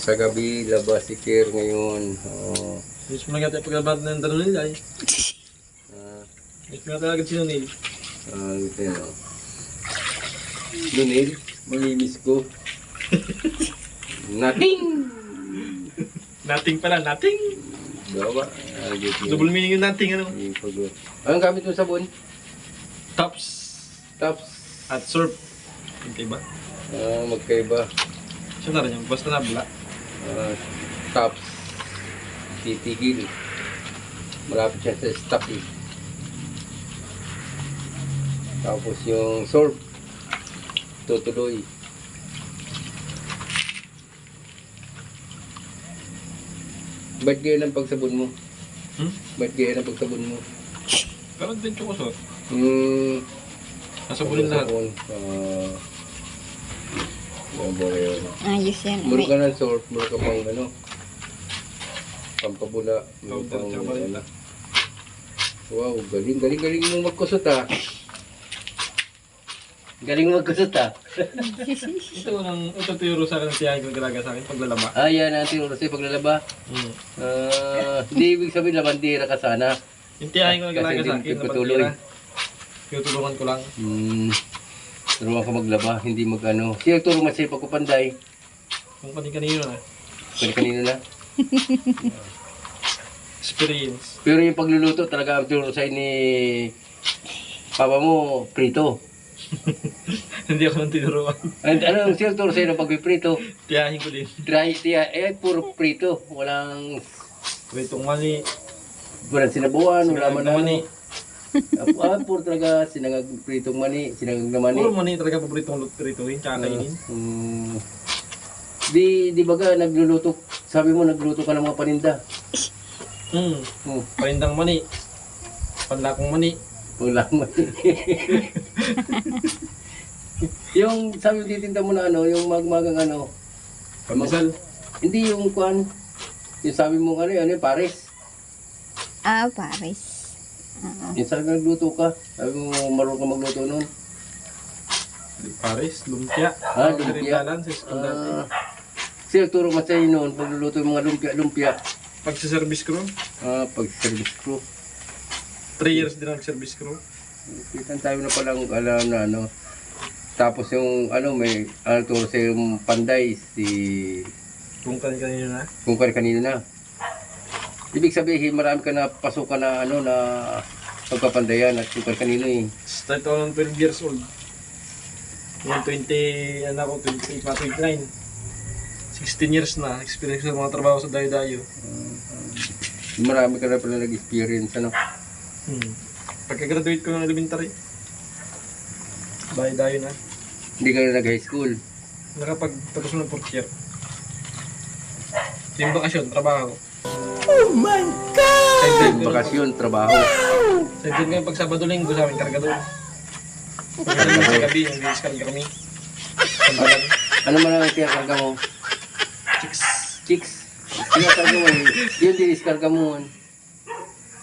Sa gabi, labas si Kier ngayon. Oh, Miss mo na tayo paglabat ng dalo nila eh. ah, Miss mo na talaga si Nonil. ah, ito yun. oh. Lunil, mamimiss ko. Nothing! Nothing pala, nothing. Gawa. Ah, gitu. Double meaning yung nothing ano. Yung pag- Anong gamit mo sabon? Tops Tops. at surf. Ba? Ah, magkaiba. Siya na rin yung basta nabla. Ah, tops. Titigil. Malapit siya sa stop eh. Tapos yung surf. Tutuloy. Ba't ganyan ang pagsabon mo? Hmm? Ba't ganyan ang pagsabon mo? Pero din ko so. Hmm. Nasa bulin lahat. pagsabon, Ah. Yun? Ayos yan. Muro ka ng surf, muro ka pang ano. Pampabula. Muro pang ano. Wow, galing, galing, galing mo magkusot ah. Galing magkusot ah. Ito ang ito turo sa akin siya yung galaga sa akin paglalaba. Ah, yan ang tinuro sa'yo paglalaba. Hmm. Ah, hindi ibig sabihin labandera ka sana. Yung tiyahin ko na galaga Kasi sa akin na patuloy. pagtira. Tinutulungan ko lang. Hmm. Turuan ka maglaba, hindi mag ano. Sino turo mo sa'yo pagkupanday? Kung kani-kanino na. Kani kanino na. Experience. Pero yung pagluluto talaga ang turo sa'yo ni Papa mo, prito. Hindi ako nang tinuruan. And, ano, sino turo sa'yo ng pagpiprito? Tiyahin ko din. Dry, tiya, eh, puro prito. Walang, Pritong mani. walang sinabuan, wala man na Ah, puro talaga sinangag pritong mani, sinangag na mani. Puro mani talaga paboritong prituhin. Tsaka kainin. Mm, di, di baga, nagluluto, sabi mo, nagluto ka ng mga paninda. Hmm. Hmm, Parindang mani. Panlakong mani. wala mani. yung, sabi mo, titinda mo na ano, yung magmagang ano, Pamisal. hindi yung kwan, yung sabi mo, ano, ano, yung pares. ah, Paris. Sabi mo, nagluto ka, sabi mo, marunong ka magluto nun. Paris. Lumpia. Ah, lumpia. dalan sa school dati. Ah, sino turo mo sa'yo noon, pagluluto yung mga lumpia-lumpia, Pag sa service crew. ah, pag service crew. 3 years din ang service crew. Kita tayo na palang alam na ano. Tapos yung ano may ano turo sa yung panday si Kung kani-kanino na. kung kan kanina na. Ibig sabihin marami ka na pasukan na ano na pagpapandayan at kan kanino eh. Start ako ng 12 years old. Yung 20, ano ako, 20, pa 29. 16 years na, experience sa mga trabaho sa dayo-dayo. Marami ka na pala nag-experience ano. Hmm. Pagka-graduate ko ng elementary, dayo-dayo na. Hindi ka na nag-high school. Nakapagtapos ng fourth year. Yung bakasyon, trabaho. Yung bakasyon, trabaho. Sa ko yung pag Sabado linggo sa amin, kargador. Pagkakaroon sa gabi, yung diskarga kami. Ano man ang tinakarga mo? Chicks. Chicks. Tinakarga mo. Yun diniskarga mo.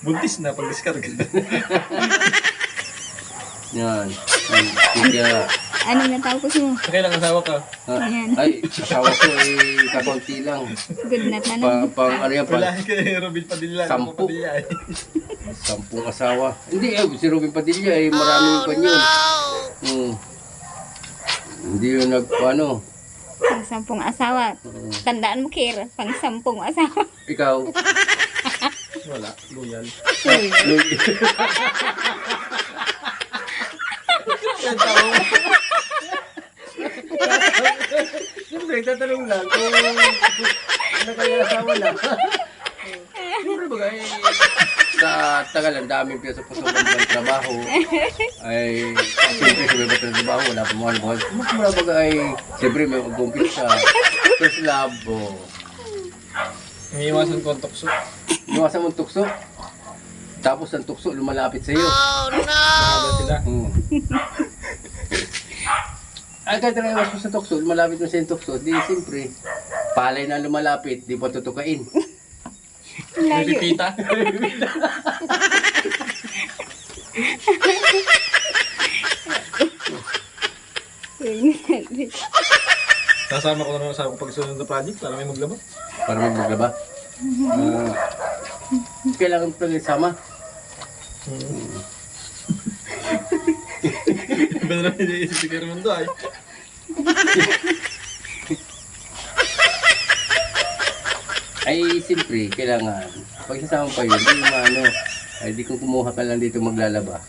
Buntis na pag diskarga. Yan. Kaya, Ano na tapos mo? Kailang asawa ka. ah, Yan. ay, asawa ko eh, kakunti lang. Good na Pa, tanong. pang ano yan, pang Wala ka ni Robin Padilla. Sampu. Sampo. Padilla eh. Sampung asawa. Hindi eh, si Robin Padilla eh, maraming pa yun. Hmm. Hindi yun nag, ano, Pang sampung asawa. Tandaan mo, Kira. Pang sampung asawa. ikaw. Wala. Loyal. Uy, Siyempre, tatanong lang kung ano kaya asawa na. Siyempre ba eh, sa tagal ang daming piyasa sa puso ng trabaho ay siyempre sa may batang trabaho wala pa mga buhay. Mas mula baga ay siyempre may mag-umpisa. First love, oh. May iwasan ko ang tukso. Iwasan mong tukso. Tapos ang tukso lumalapit sa iyo. Mahaba sila. Hmm. Ay, kahit na mo sa tukso, lumalapit mo sa yung tukso, di siyempre, palay na lumalapit, di pa tutukain. Layo. pipita. Kasama ko na lang sa pag sunod na project para may maglaba. Para may maglaba. Ah, kailangan pa rin sama. Iba na lang iniisip si Kermondo ay. Ay, siyempre, kailangan. Pag sasama pa yun, di ano, ay di kung kumuha ka lang dito maglalaba.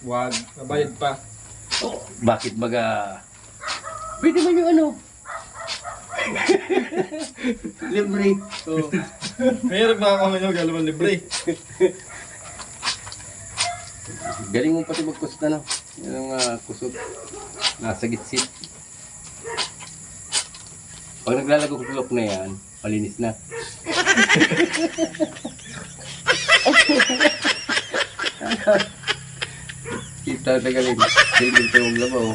Wag, nabayad pa. Oh, bakit baga? Pwede man yung ano? Libre. Oh. Mayroon ba ako ngayon galaman libre? Galing mo pati magkusot na, no? Yan ang ah, kusot. Nasa gitsit. Pag naglalagok ng lock na yan, malinis na. Kita na galing. Galing tayo maglabaw.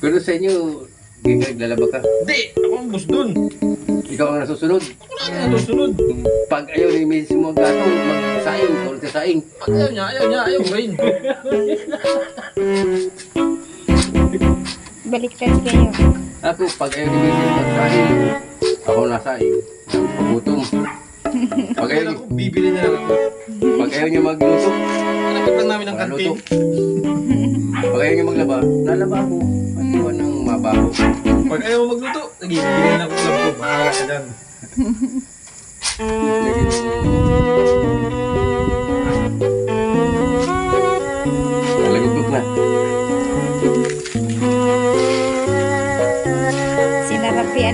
Pero sa inyo, hindi ka naglalaba ka. Hindi! Ako ang boss dun. Ikaw ang nasusunod. Ano susunod? Pag ayaw ni Mrs. mo gato, magsaing, tulad sa saing. Pag ayaw niya, ayaw niya, ayaw rin. Baliktad kayo. Ako, pag ayaw ni Mrs. magsaing, ako nasaing. Pagutom. Pag ayaw, bibili na lang ako. pag ayaw niya magluto, Hanapit lang namin Maluto. kantin. pag ayaw niya maglaba, lalaba ako. At iwan ng mabaho. Pag ayaw mo magluto, sige, bibili na ako lang ko. Bahala ka dyan.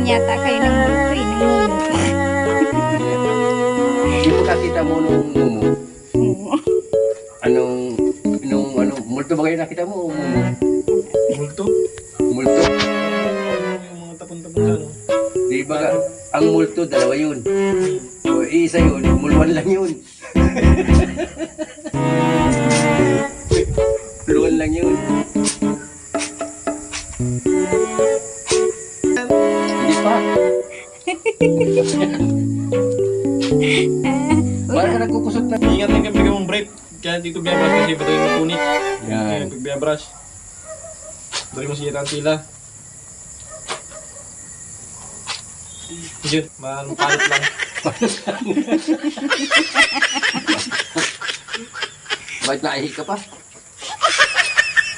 Sinarapian yata kayo ng multo eh. Ng multo. Hindi mo mo nung mumu. Anong, nung ano, multo ba kayo nakita mo o mumu? Multo? Multo. Yung mga tapon-tapon ano. Di ba ang multo, dalawa yun. O isa yun, mulwan lang yun. Mulwan lang yun. Ang. Yun, man, palit lang. Bakit naihi ka pa?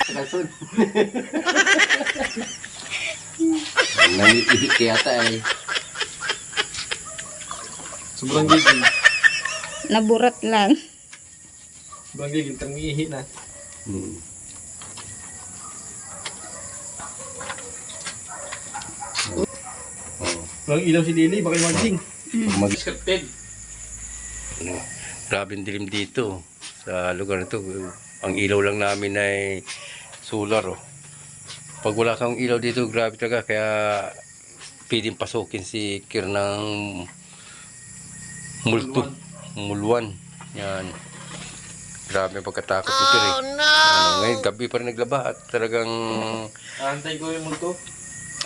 Sa kalson. Nangiihi ka yata eh. Sobrang gigil. Naburat lang. Sobrang gigil, tang iihi na. Hmm. Walang ilaw si Lily, baka yung magsing. Mag Scripted. ano, grabe dilim dito sa lugar na to. Ang ilaw lang namin ay solar oh. Pag wala kang ilaw dito, grabe talaga. Kaya pwedeng pasukin si Kir ng multo. Mulwan. Yan. Grabe pagkatakot ni Kir eh. Ano, ngayon, gabi pa rin naglaba at talagang Antay ko yung multo.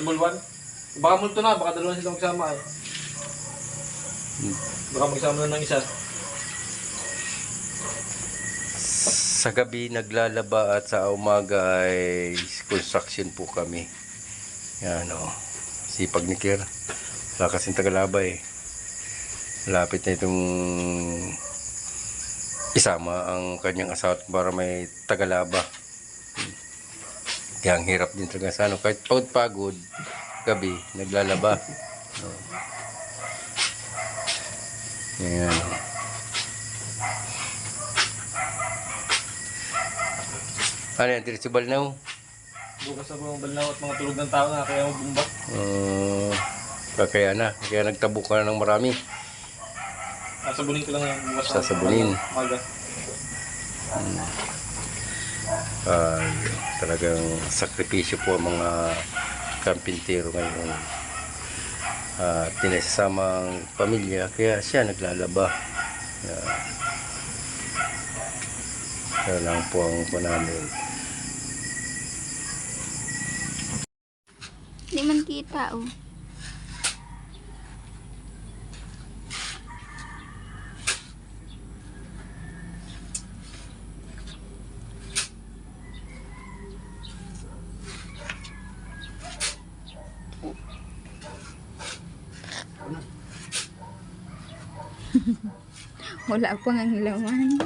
Mulwan. Baka multo na, baka dalawa silang magsama eh. Baka magsama na ng isa. sa gabi naglalaba at sa umaga ay construction po kami. Yan o. Sipag ni Kier. Wala kasing tagalaba eh. Lapit na itong isama ang kanyang asawa para may tagalaba. Kaya ang hirap din talaga sa ano. Kahit pagod-pagod, gabi, naglalaba. No. Yan. Ano yan, Tirisibal na Bukas sa mga balnaw at mga tulog ng tao na kaya mabumba. Uh, kaya na, kaya nagtabo ka na ng marami. Sasabunin ko lang yan bukas. Sasabunin. Maga. Ay, talagang sakripisyo po ang mga kampintero ngayon. At tinasasama ang pamilya, kaya siya naglalaba. Yeah. Kaya lang po ang po namin. Hindi man kita oh. Wala pa nga laman.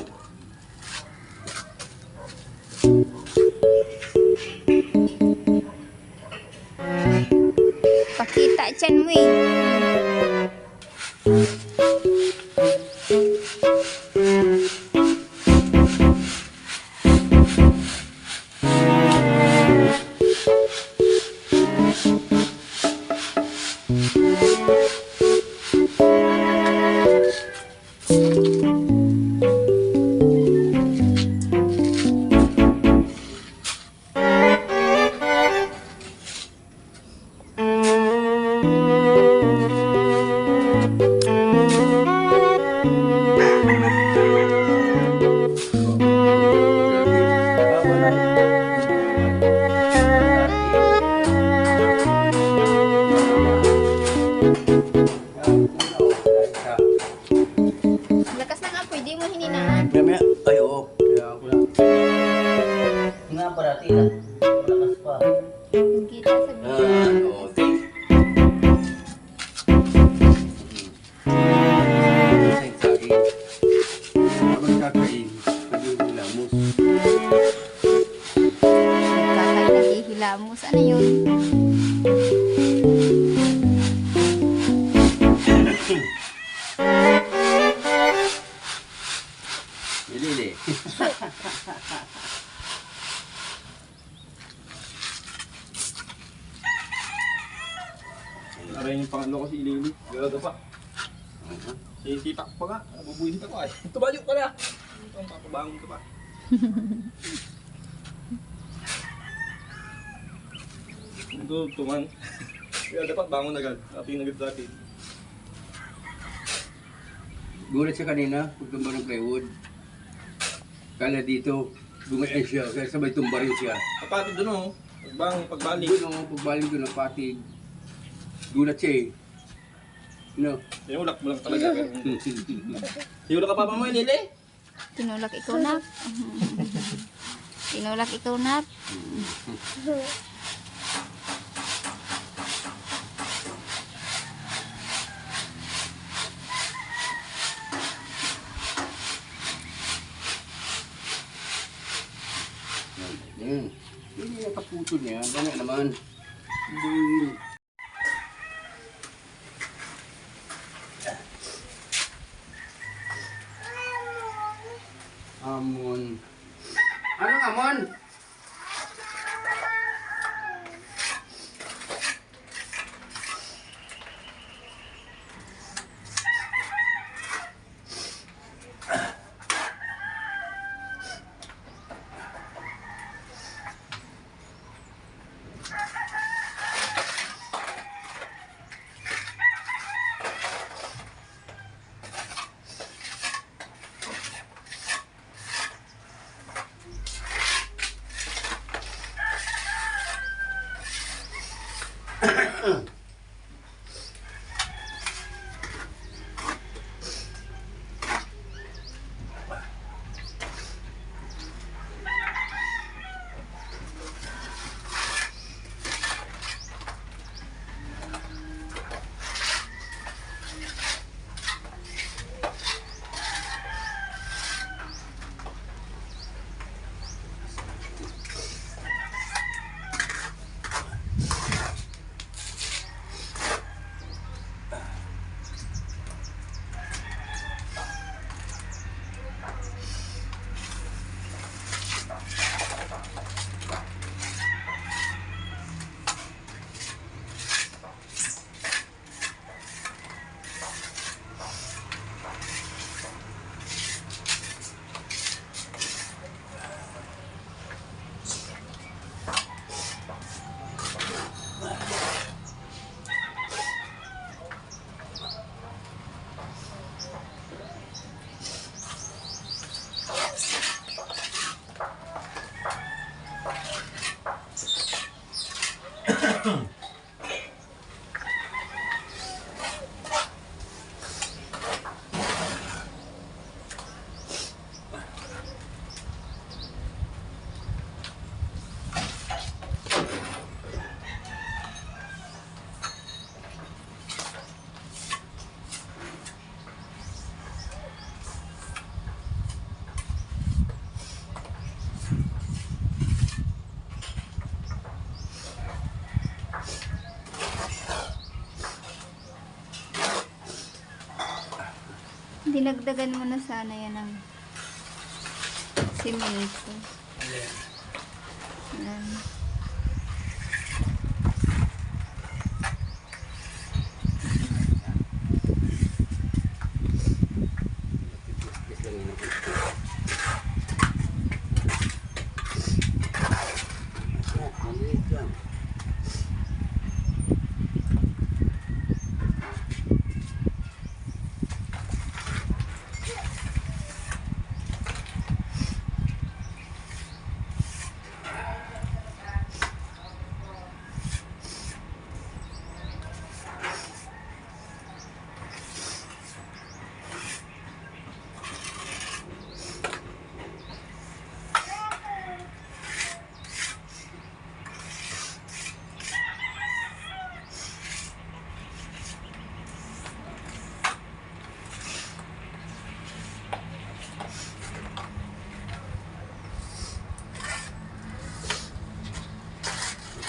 Pangalo ko si Ilili. Gano'n pa. Si ko pa nga. Nabubuhin ako ay. Tumayo ka na. Ang papabangon ka pa. Ito, tuman. Kaya dapat bangon agad. Ating agad sa atin. Gulat siya kanina, pagtumba ng plywood. Kala dito, gumayan siya, kaya sabay tumba rin siya. Kapatid doon oh. Pagbangon, pagbalik. Doon ako, pagbalik ko ng patig. Gulat siya eh. No. Sinulak mo lang talaga. Sinulak ka pa pa mo, Ilili? Tinulak ikaw na. Tinulak ikaw na. Hindi yung kaputo niya. Wala naman. Hindi. Amon. Anong amon? Uh-uh. Dinagdagan mo na sana yan ng simento. Yan. Maliit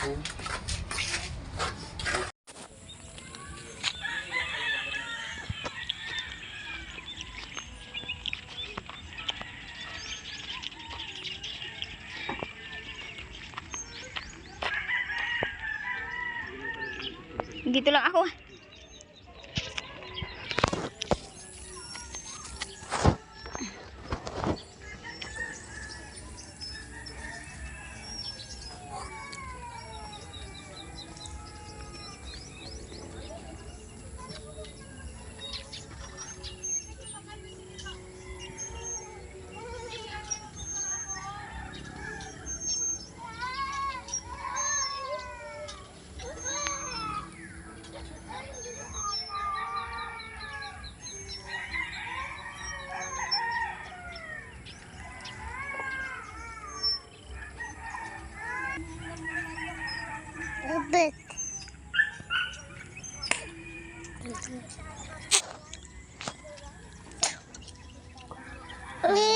Dito lang ako. Please.